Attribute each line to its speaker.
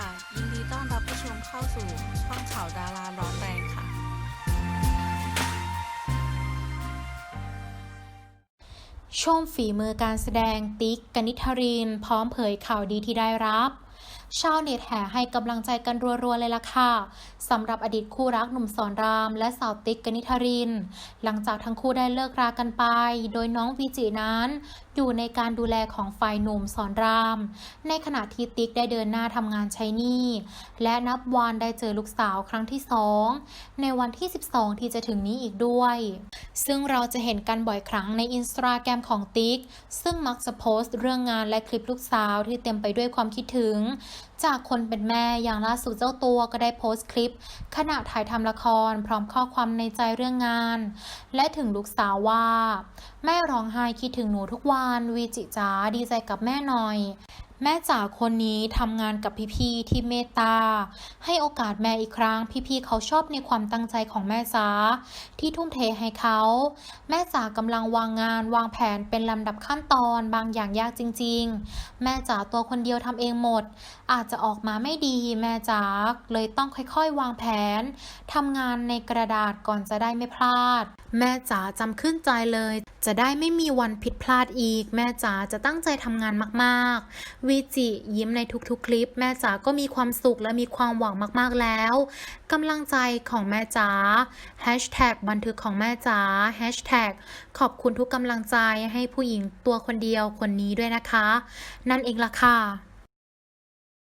Speaker 1: ค่ะ ยินดีต้อนรับผู้ชมเข้าสู่ช่องข่าวดาราร้อนแรงค่ะ
Speaker 2: ชมฝีมือการแสดงติ๊กกนิษฐริน พร้อมเผยข่าวดีที่ได้รับชาวเน็ตแห่ให้กำลังใจกันรัวๆเลยล่ะค่ะสำหรับอดีตคู่รักหนุ่มสอนราม และสาวติ๊กกนิษฐริน หลังจากทั้งคู่ได้เลิกรากันไป โดยน้องวีจินั้น อยู่ในการดูแลของฝ่ายหนุ่มสอนราม ในขณะที่ติ๊กได้เดินหน้าทำงานใช้หนี้และนับวันได้เจอลูกสาวครั้งที่สองในวันที่ 12 ที่จะถึงนี้อีกด้วย ซึ่งเราจะเห็นกันบ่อยครั้งในอินสตาแกรมของติ๊ก ซึ่งมักจะโพสต์เรื่องงานและคลิปลูกสาวที่เต็มไปด้วยความคิดถึง จากคนเป็นแม่อย่างล่าสุดเจ้าตัวก็ได้โพสต์คลิป ขณะถ่ายทำละครพร้อมข้อความในใจเรื่องงาน และถึงลูกสาวว่า แม่ร้องไห้คิดถึงหนูทุกวันวีจิจ๋าดีใจกับแม่หน่อย แม่จ๋าคนนี้ทำงานกับพี่ๆที่เมตตา ให้โอกาสแม่อีกครั้ง พี่ๆเขาชอบในความตั้งใจของแม่จ๋าที่ทุ่มเทให้เขา แม่จ๋ากำลังวางงานวางแผนเป็นลำดับขั้นตอนบางอย่างยากจริง ๆ แม่จ๋าตัวคนเดียวทำเองหมด อาจจะออกมาไม่ดีแม่จ๋าเลยต้องค่อยๆ วางแผนทำงานในกระดาษก่อนจะได้ไม่พลาด แม่จ๋าจำขึ้นใจเลย จะได้ไม่มีวันผิดพลาดอีก แม่จ๋าจะตั้งใจทำงานมากๆวีจิยิ้มในทุกๆ คลิป แม่จ๋าก็มีความสุขและมีความหวังมากๆแล้วกำลังใจของแม่จ๋าแฮชแท็กบันทึกของแม่จ๋าแฮชแท็กขอบคุณทุกกำลังใจให้ผู้หญิงตัวคนเดียวคนนี้ด้วยนะคะ นั่นเองล่ะค่ะ